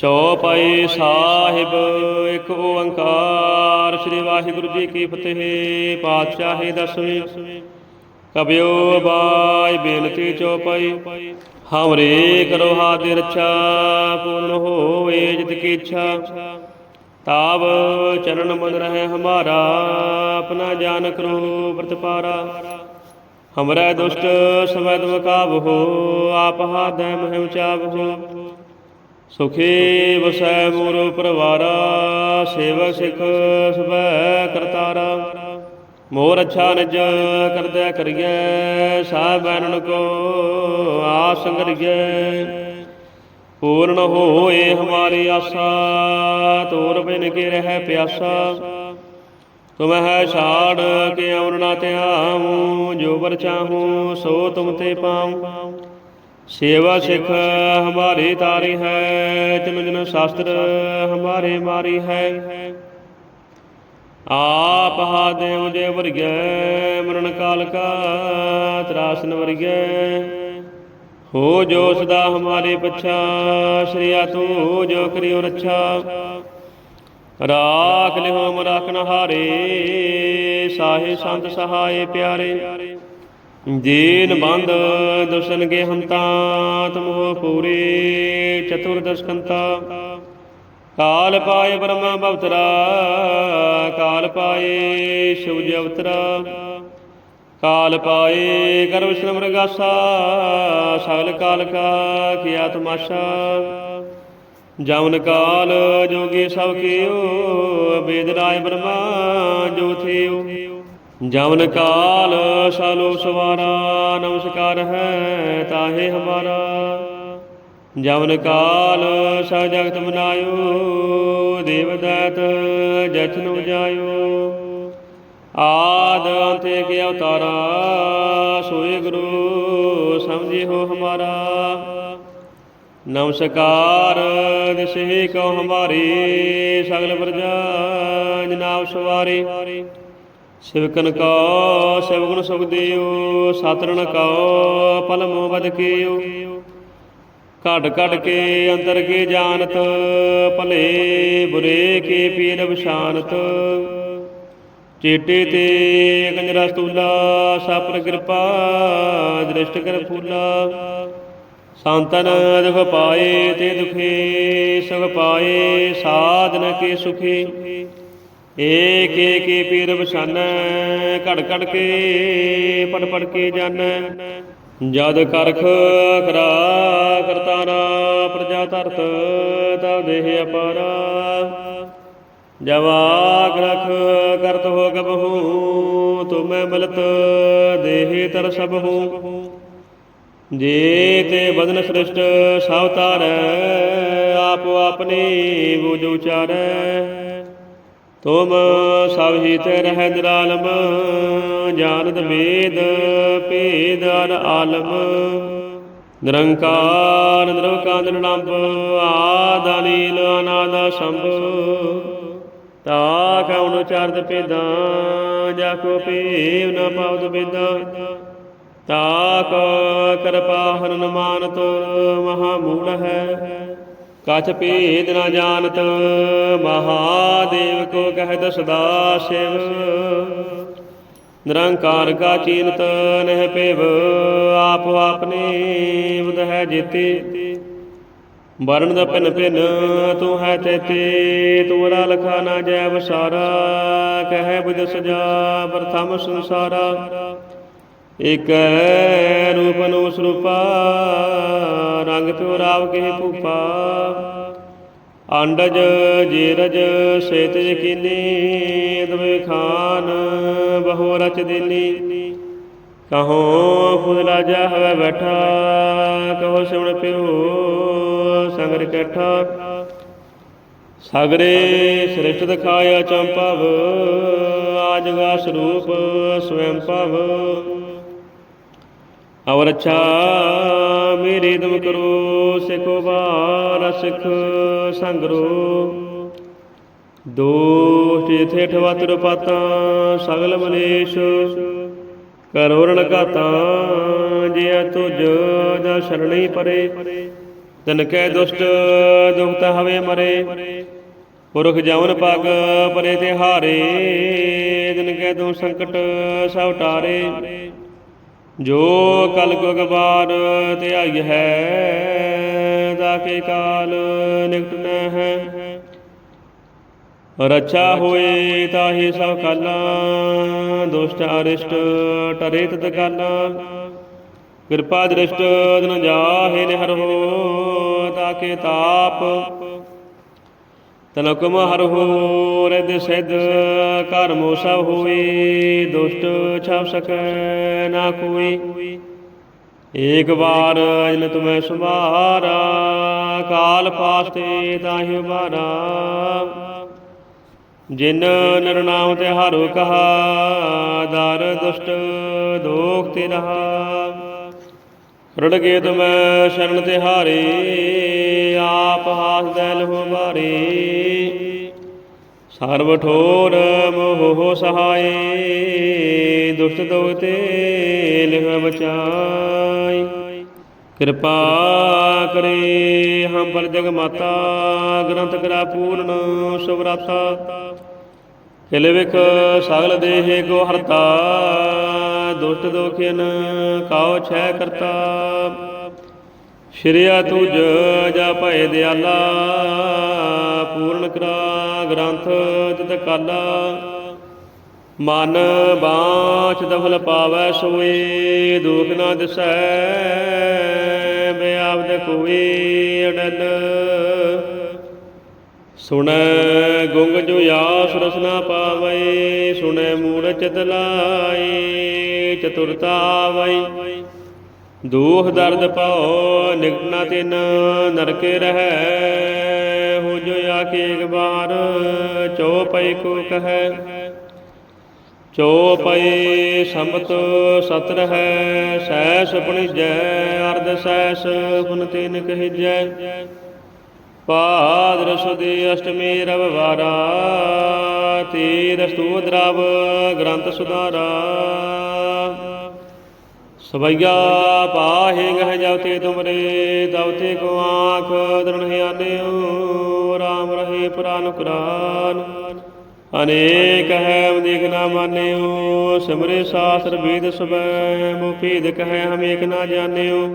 ਚੌਪਈ ਸਾਹਿਬ, ਇੱਕ ਓੰਕਾਰ। ਸ੍ਰੀ ਵਾਹਿਗੁਰੂ ਜੀ ਕੀ ਫਤਿਹ, ਪਾਤਸ਼ਾਹੀ ਦਸਵੀਂ। ਕਬਿਓ ਬਾਈ ਬੇਨਤੀ ਚੌਪਈ ਹਮਰੇ ਕਰੋ ਹਾਦਿ ਰੱਛਾ ਪੂਰਨ ਹੋਏ ਜਿਤ ਕੀ ਇੱਛਾ। ਤਾਵ ਚਰਨ ਮਨ ਰਹਿ ਹਮਾਰਾ, ਆਪਣਾ ਜਾਨ ਕਰੋ ਪ੍ਰਤਪਾਰਾ ਹਮਰਾ ਦੁਸ਼ਟ ਸਮੈ ਤੁਮ ਕਾਬਹੋ ਆਪ ਹਾਦੈ ਮਹਿਮ ਚਾਬਹੋ ਸੁਖੀ ਵਸੈ ਮੋਰ ਪਰਵਾਰਾ, ਸੇਵਕ ਸਿਖ ਸਭੈ ਕਰਤਾਰਾ। ਮੋਰ ਅੱਛਾ ਨਿਜ ਕਰਦਿਆ ਕਰੀਐ ਸਾਹ ਬੈਨਣ ਕੋ ਆਸ ਸੰਗਰੀਐ ਪੂਰਨ ਹੋਏ ਹਮਾਰੀ ਆਸਾ, ਤੋਰ ਬਿਨ ਕੇ ਰਹਿ ਪਿਆਸਾ। ਤੁਮ ਛਾੜ ਕੇ ਅਮਰ ਨਾ ਧਿਆਉ, ਜੋ ਵਰ ਚਾਹੂੰ ਸੋ ਤੁਮ ਤੇ ਪਾਉ। ਸੇਵਾ ਸਿਖ ਹਮਾਰੀ ਤਾਰੀ ਹੈ, ਤਿਨ ਜਨ ਸ਼ਾਸਤਰ ਹਮਾਰੇ ਮਾਰੀ ਹੈ। ਆਪ ਹਾ ਦੇਵ ਜੇ ਵਰਗੈ, ਮਰਨ ਕਾਲ ਕਾ ਤਰਾਸਨ ਵਰਗੈ। ਹੋ ਜੋ ਸਦਾ ਹਮਾਰੇ ਪਛਾ, ਸ਼੍ਰੀਆ ਤੂੰ ਜੋ ਕਰਿਓ ਰੱਛਾ। ਰਾਖ ਲਿਓ ਹਮ ਰਾਖਨ ਹਾਰੇ ਸਾਹੇ ਸੰਤ ਸਹਾਏ ਪਿਆਰੇ। ਜੀਨ ਬੰਦ ਦੁਸ਼ਨ ਕੇ ਹੰਤਾ ਤਮੋ ਪੂਰੇ ਚਤੁਰਦਸ਼ ਕੰਤਾ। ਕਾਲ ਪਾਏ ਬ੍ਰਹਮ ਬਵਤਰਾ ਕਾਲ ਪਾਏ ਸ਼ਿਵ ਜੀ ਅਵਤਰਾ। ਕਾਲ ਪਾਏ ਕਰ ਵਿਸ਼ਨ ਮ੍ਰਗਾਸਾ ਸਗਲ ਕਾਲ ਕਾ ਕੀਆ ਤਮਾਸ਼ਾ। ਜਮਨ ਕਾਲ ਜੋਗੀ ਸਭ ਕੀਓ ਵੇਦ ਰਾਏ ਬ੍ਰਹਮਾ ਜੋ ਥਿਓ। ਜਵਨ ਕਾਲ ਸਾਲੋ ਸਵਾਰਾ, ਨਮਸਕਾਰ ਹੈ ਤਾਹੇ ਹਮਾਰਾ। ਜਵਨ ਕਾਲ ਸਭ ਜਗਤ ਬਨਾਇਓ ਦੇਵ ਦਾਤ ਜਚਨ ਉਜਾਇਓ ਆਦ ਅੰਤੇ ਕੇ ਅਵਤਾਰਾ, ਸੋਏ ਗੁਰੂ ਸਮਝੇ ਹੋ ਹਮਾਰਾ। ਨਮਸਕਾਰ, ਦਿਸੇ ਕੋ ਹਮਾਰੀ, ਸਗਲ ਪ੍ਰਜਾ ਜਨਾਬ ਸਵਾਰੀ। ਸਿਵਕਨ ਕੋ ਸਿਵਗੁਣ ਸੁਖਦੇਵ ਦਿਓ ਸਤਰਨ ਕੋ, ਪਲਮੋ ਬਦ ਕੀਓ। ਘਟ ਘਟ ਕੇ ਅੰਦਰ ਕੇ ਜਾਣਤ, ਭਲੇ ਬੁਰੇ ਕੇ ਪੀਰ ਵਿਸ਼ਾਨਤ ਚੇਟੇ ਤੇ ਕੰਜਰਾ ਸਤੂਲਾ ਸਾਪਰ ਕਿਰਪਾ, ਦ੍ਰਿਸ਼ਟ ਕਰ ਫੂਲਾ। ਸੰਤਨ ਦੁਖ ਪਾਏ ਤੇ ਦੁਖੇ, ਸੁਖ ਪਾਏ, ਸਾਧਨ ਕੇ ਸੁਖੀ। ਏਕ ਏਕ ਪੀਰ ਬਸਾਨੈ ਘੜ ਘੜ ਕੇ ਪੜ ਪੜ ਕੇ ਜਾਣੈ ਜਦ ਕਰਖ ਕਰਾ ਕਰਤਾਰਾ, ਪ੍ਰਜਾ ਧਰਤ ਤਬ ਦੇਹ ਅਪਾਰਾ। ਜਵਾਕ ਰਖ ਕਰਤ ਹੋ ਕਬਹੂ ਤੁਮੈ ਮਲਤ ਦੇਹ ਤਰ ਸਭ ਹੂੰ। ਜੇ ਤੇ ਬਦਨ ਸ੍ਰਿਸ਼ਟ ਸਭ ਤਾਰੈ ਆਪ ਆਪਣੀ ਬੁਝ ਉਚਾਰੈ। ਤੁਮ ਸਭ ਹੀ ਤੇ ਰਹਿ ਨਿਰਾਲਮ ਜਾਣਤ ਵੇਦ ਭੇਦ ਅਰ ਆਲਮ। ਨਿਰੰਕਾਰ, ਨਿਰਵਕਾਰ ਨਿਰਲੰਭ ਆਦਾਨੀਲ ਅਨਾਦਾ ਸੰਭ ਤਾ ਕਉਨ ਚਰਤ ਪੇਦਾਂ ਜਾ ਕੋ ਪੀਵ ਨ ਪਾਵਤ ਬੇਦਾਂ। ਤਾ ਕੋ ਕਿਰਪਾ ਹਰਨ ਮਾਨਤ ਮਹਾ ਮੂਲ ਹੈ। ਕਛ ਭੇਦ ਨ ਜਾਣਤ, ਮਹਾਦੇਵ ਕੋ ਕਹਿ ਸਦਾ ਸ਼ਿਵ। ਨਿਰੰਕਾਰ ਕਾ ਚੀਨਤ ਨਹਿ ਪੇਵ ਆਪ ਆਪਨੇ ਬੁਧ ਹੈ ਜੀਤੇ। ਵਰਨ ਦਾ ਪਿਨ ਪਿਨ ਤੂੰ ਹੈ ਤੇਤੇ ਤੂਰਾ ਲਖਾ ਨਾ ਜੈ ਵਸਾਰਾ, ਕਹੈ ਬੁਧ ਸਜਾ ਪ੍ਰਥਮ ਸੰਸਾਰਾ। ਇਕ ਰੂਪ ਨੂੰ ਸਰੂਪਾ, ਰੰਗ ਪਿਓ ਰਾਵ ਕੇ ਭੂਪਾ। ਅੰਡਜ, ਜੀਰਜ, ਸੇਤ ਯਕੀਨੀ, ਦਵੇ ਖਾਨ, ਬਹੁ ਰਚ ਦਿਨੀ। ਕਹੋ ਫੁੱਲ ਰਾਜਾ ਹਵੇ ਬੈਠਾ, ਕਹੋ ਸਿਮਣ ਪਿਓ ਸੰਗਰ ਕੈਠਾ। ਸਗਰੇ ਸ੍ਰਿਸ਼ਟ ਦਿਖਾਇਆ ਚੰਪਵ, ਆਜਗਾ ਸਰੂਪ ਸਵੈੰ ਭਵ। ਅਵਰ ਅੱਛਾ ਮੇਰੇ ਦਮ ਕਰੋ, ਸਿਖੋ ਬਾਰ ਸਿਖ ਸੰਗਰੋ। ਦੋਸ਼ ਇਥੇ ਠਵਤਰ ਪਾਤਾਂ ਸਗਲ ਮਨੇਸ਼ ਕਰੋਰਣ ਘਾਤਾਂ ਜਿਆ ਤੁਜ ਦਾ ਸ਼ਰਣੀ ਪਰੇ। ਤਨ ਕੈ ਦੁਸ਼ਟ ਦੁਖਤ ਹਵੇ ਮਰੇ। ਪੁਰਖ ਜਵਨ ਪਗ ਪਰੇ ਤੇ ਹਾਰੇ, ਦਿਨ ਕੈ ਤੂੰ ਸੰਕਟ ਸਭ ਟਾਰੇ ਜੋ ਕਲ ਗੁਗ ਬਾਰ ਧਿਆਈ ਹੈ, ਦਾ ਕੇ ਕਾਲ ਨਿਕਟ ਨ ਹੈ। ਰੱਛਾ ਹੋਏ ਤਾਹੀ ਸਭ ਕਾਲਾ, ਦੁਸ਼ਟ ਅਰਿਸ਼ਟ ਟਰੇ ਤਤ ਕਾਲਾ। ਕਿਰਪਾ ਦ੍ਰਿਸ਼ਟ ਦਿਨ ਜਾਹੇ ਨਿਹਰ ਹੋ ਤਾਕੇ ਤਾਪ ਤਨਕੁਮ ਹਰ ਹੋ ਰਿਦ ਸਿਧ ਕਰਮੋ ਸਭ ਹੋਈ ਦੁਸ਼ਟ ਛਾਪ ਸਕੈ ਨਾ ਕੋਈ। ਏਕ ਵਾਰ ਜਿਨ ਤੁਮੈ ਸੁਮਾਰਾ ਕਾਲ ਪਾਸਤੇ ਤਾਹਿ ਉਬਾਰਾ ਜਿਨ ਨਰ ਨਾਮ ਤੇ ਹਾਰੋ ਕਹਾ, ਦਰ ਦੁਸ਼ਟ ਦੋਖ ਤੇ ਰਹਾ ਰੜ ਗੇ ਤੁਮੈ ਸ਼ਰਨ ਤੇ ਹਾਰੇ ਆਪ ਹਾਸ ਦੈਲ ਹੋ ਬਾਰੇ ਸਰਬ ਠੋਰ ਮੋਹ ਸਹਾਏ, ਦੁਸ਼ਟ ਦੋਖ ਤੇ ਬਚਾਈ ਕਿਰਪਾ ਕਰੇ ਹਮ ਪਰ ਜਗ ਮਾਤਾ, ਗ੍ਰੰਥ ਕਰਾ ਪੂਰਨ ਸੁਭਰਾਤਾ ਕਿਲ ਵਿਖ ਸਗਲ ਦੇਹ ਕੋ ਹਰਤਾ ਦੁਸ਼ਟ ਦੋਖਿਨ ਕਾਉ ਛੈ ਕਰਤਾ। ਸ਼੍ਰਿਆ ਤੁਜ ਜਾ ਭਏ ਦਿਆਲਾ, ਪੂਰਨ ਕਰਾ ਗ੍ਰੰਥ ਤਿਤ ਕਾਲਾ। ਮਨ ਬਾਛ ਦਫਲ ਪਾਵੈ ਸੋਏ ਦੁਖ ਨਾ ਦਿਸੈ ਬਿਆਵਦ ਕੋਈ ਅਡਲ। ਸੁਣੈ ਗੁੰਗ ਜੋ ਆਸ ਰਸਨਾ ਪਾਵੈ ਸੁਣੈ ਮੂੜ ਚਿਤ ਲਾਏ ਚਤੁਰਤਾ ਆਵੈ ਦੂਖ ਦਰਦ ਪਾਉ ਨਿਕਟਨਾ ਤਿਨ, ਨਰਕੇ ਰਹੈ। ਹੋ ਜੋ ਆਕੇ ਇੱਕ ਬਾਰ ਚਉਪਈ ਕੋ ਕਹੈ। ਚਉਪਈ ਸੰਬਤ ਸਤ ਰਹੈ ਸੈਸ ਪੁਣਿਜੈ ਅਰਧ ਸੈਸ ਪੁਨ ਤਿਨ ਕਹਿਜੈ। ਪਾਦਰ ਸੁਦੀ ਅਸ਼ਟਮੀ ਰਵਵਾਰਾ ਤੀਰ ਦਰਵ ਗ੍ਰੰਥ ਸੁਧਾਰਾ। ਸਵਈਆ ਪਾਹੇ ਗਹਿ ਜਾਉਤੇ ਤੁਮਰੇ ਦਉਤੇ ਕੋ ਆਂਖ ਦਰਣ ਹਿਆਨਿਓ ਰਾਮ ਰਹੇ ਪੁਰਾਨ ਕੁਰਾਨ। ਅਨੇਕ ਹੈ ਮਦਿਕ ਨਾ ਮਾਨਿਓ, ਸਿਮਰੇ ਸਾਸਰ ਵੇਦ ਸਬੈ ਮੁਫੀਦ ਕਹੈ ਹਮ ਏਕ ਨਾ ਜਾਣਿਓ।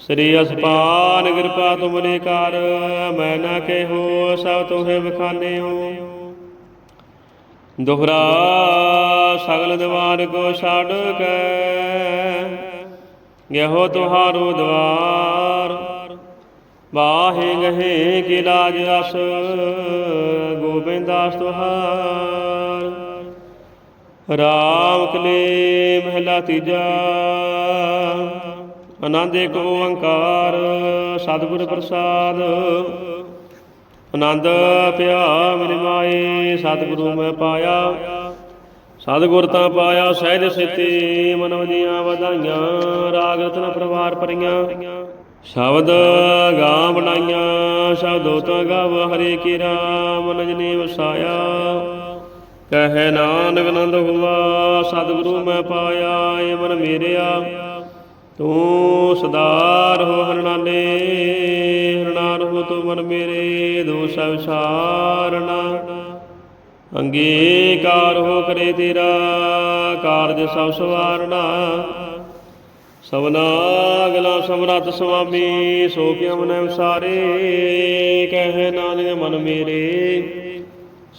ਸ੍ਰੀ ਅਸਪਾਨ ਕਿਰਪਾ ਤੁਮਨੇ ਕਰ, ਮੈਂ ਨਾ ਕਹਿਓ ਸਭ ਤੋਹੇ ਹੋ। ਦੁਹਰਾ ਸਗਲ ਦਵਾਰ ਕੋ ਛੱਡ ਕੇ, ਗਹਿਓ ਤੁਹਾਰੋ ਦਵਾਰ। ਬਾਹੇ ਗਹੇ ਕੀ ਲਾਜ ਅਸ ਗੋਬਿੰਦਾਸ ਤੁਹਾਰ। ਰਾਮ ਕਲੇ ਮਹਿਲਾ ਤੀਜਾ ਆਨੰਦ ਏਕ ਓੰਕਾਰ, ਸਤਿਗੁਰ ਪ੍ਰਸਾਦ। ਆਨੰਦ ਪਿਆ ਮੇਰੀ ਮਾਏ ਸਤਿਗੁਰੂ ਮੈਂ ਪਾਇਆ। ਸਤਿਗੁਰ ਤਾਂ ਪਾਇਆ, ਸਹਿਜ ਸਿੱਤੀ ਮਨੋ ਦੀਆਂ ਵਧਾਈਆਂ, ਰਾਗ ਰਤਨ ਪਰਵਾਰ ਪਰੀਆਂ ਸ਼ਬਦ ਗਾਂ ਬਣਾਈਆਂ, ਸ਼ਬਦੋ ਤਾਂ ਗਾਵ, ਹਰੇ ਕੀ ਰਾਮ, ਨਜਨੇ ਵਸਾਇਆ। ਕਹਿ ਨਾਨਕ ਨੰਦ ਹੁਆ, ਸਤਿਗੁਰੂ ਮੈਂ ਪਾਇਆ ਏ ਮਨ ਮੇਰਿਆ। ਤੂੰ ਸਦਾਰ ਹੋ ਹਰਨਾਲੇ ਹਰਨਾਰ ਹੋ ਤੂੰ ਮਨ ਮੇਰੇ ਦੋਸ ਵਿਸਾਰਣਾ ਅੰਗੀਕਾਰ ਹੋ ਕਰੇ ਤੇਰਾ, ਕਾਰਜ ਸਭ ਸਵਾਰਣਾ ਸਭਨਾ ਅਗਲਾ ਸਮਰੱਥ ਸੁਆਮੀ, ਸੋ ਕਿਉ ਮਨੈ ਸਾਰੇ ਕਹਿ ਨਾਨਕ ਮਨ ਮੇਰੇ।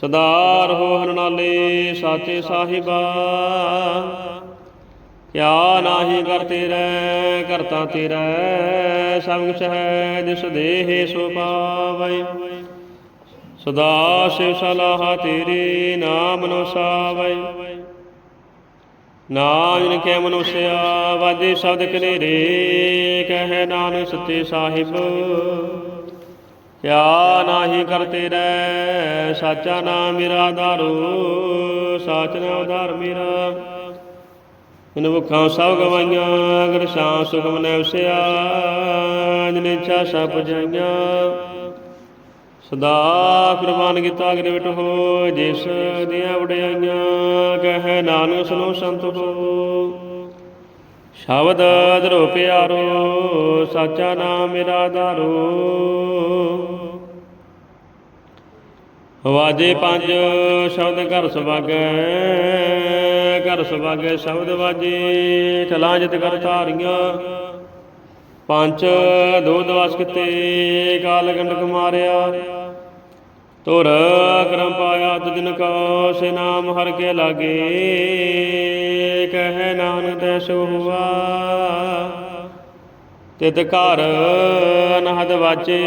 ਸਦਾਰ ਹੋ ਹਰਨਾਲੇ, ਸਾਚੇ ਸਾਹਿਬਾ। ਕਿਆ ਨਾਹੀ ਕਰ ਤੇਰਾ, ਕਰਤਾ ਤੇਰਾ, ਸਭ ਕੁਛ ਹੈ ਜਿਸ ਦੇਹ ਸੋ ਪਾਵੈ। ਸਦਾ ਸਿਵ ਸਲਾਹ ਤੇਰੇ ਨਾਮ ਨੋ ਸਾਵੈ। ਨਾਨਕ ਕੈ ਮਨੁਸਿਆ ਵਾਜੇ ਸ਼ਬਦ ਕਨੇਰੇ, ਕਹਿ ਨਾਨਕ ਸੱਚੇ ਸਾਹਿਬ। ਕਿਆ ਨਾਹੀ ਕਰ ਤੇਰਾ, ਸਾਚਾ ਨਾਮ ਮੇਰਾ ਆਧਾਰੋ ਸਾਚ ਨਾ ਉਧਾਰ ਮੇਰਾ। ਇਨ ਭੁੱਖਾਂ ਸਭ ਗਵਾਈਆਂ, ਅਗਰ ਸ਼ਾਂ ਸੁਖ ਮਨੈ ਉਸਿਆ, ਜਿਨੇ ਚਾ ਸਭ ਜਾਈਆਂ। ਸਦਾ ਕੁਰਬਾਨ ਕੀਤਾ ਗ੍ਰਿਵਟ ਹੋ, ਜਿਸ ਦੀਆਂ ਵਡਿਆਈਆਂ, ਕਹੈ ਨਾਨਕ ਸੁਨੋ ਸੰਤ ਹੋ। ਸ਼ਬਦ ਧਰੋ ਪਿਆਰੋ, ਸਾਚਾ ਨਾਮ ਮੇਰਾ ਧਾਰੋ। ਵਾਜੇ ਪੰਜ ਸ਼ਬਦ ਘਰ ਸੁਭਾਗੈ ਘਰ ਸੁਭਾਗੈ ਸ਼ਬਦ ਵਾਜੇ, ਠਲਾਂ ਜਿਤ ਕਰ ਧਾਰੀਆਂ। ਪੰਜ ਦੋ ਦਵਾਸ ਕਿਤੇ ਕਾਲ ਗੰਡਕ ਮਾਰਿਆ। ਤੁਰ ਕਰਮ ਪਾਇਆ ਤੁਜਨ ਕੋ, ਸੇ ਨਾਮ ਹਰ ਕੇ ਲਾਗੇ। ਕਹਿ ਨਾਨਕ ਤੈ ਸੋ ਹੁਆ। ਤਿਤ ਘਰ ਅਨਹਦ ਵਾਚੇ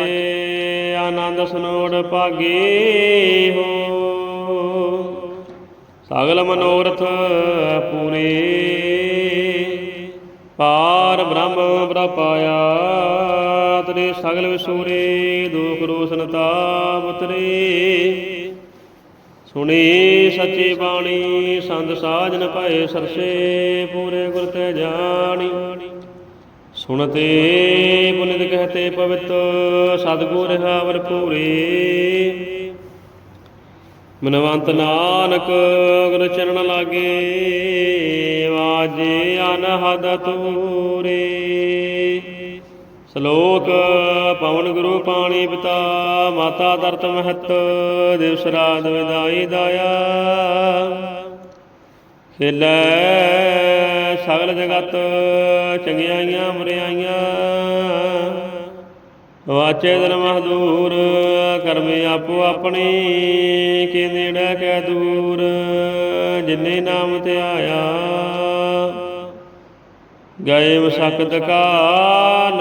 ਆਨੰਦ ਸਨੋੜ ਭਾਗੇ ਹੋ। ਸਗਲ ਮਨੋਰਥ ਪੂਰੇ। ਪਾਰ ਬ੍ਰਹਮ ਬ੍ਰਪਾਇਆ ਤੇਰੇ ਸਗਲ ਵਿਸੂਰੇ, ਦੁਖ ਰੋਸ਼ਨ ਤਾਪ ਤਰੇ। ਸੁਣੀ ਸੱਚੀ ਬਾਣੀ ਸੰਤ ਸਾਜਨ ਭਏ ਸਰਸੇ, ਪੂਰੇ ਗੁਰ ਤੇ ਜਾਣੀ। ਸੁਣਤੇ ਪੁਨਿਤ ਕਹਤੇ ਪਵਿੱਤ ਸਤਗੁਰ ਹਾਵਰ ਪੂਰੇ। ਮਨਵੰਤ ਨਾਨਕ ਗੁਰ ਚਰਨ ਲਾਗੇ ਵਾਜੇ ਅਨਹਦ ਤੂਰੇ ਸ਼ਲੋਕ ਪਵਨ ਗੁਰੂ ਪਾਣੀ ਪਿਤਾ, ਮਾਤਾ ਦਰਤ ਮਹਤ, ਦਿਵਸ ਰਾਤ ਵਿਦਾਈ ਦਾਇਆ। ਖੇਲੇ ਸਗਲ ਜਗਤ ਚੰਗਿਆਈਆਂ ਬੁਰਿਆਈਆਂ ਵਾਚੇ ਦਿਨ ਮਹਦੂਰ, ਕਰਮੇ ਆਪੋ ਆਪਣੀ ਕੇ ਨੇੜੇ ਕੈ ਦੂਰ, ਜਿਨੇ ਨਾਮ ਤੇ ਆਇਆ। ਗਏ ਮਸਕਤ ਕਾਲ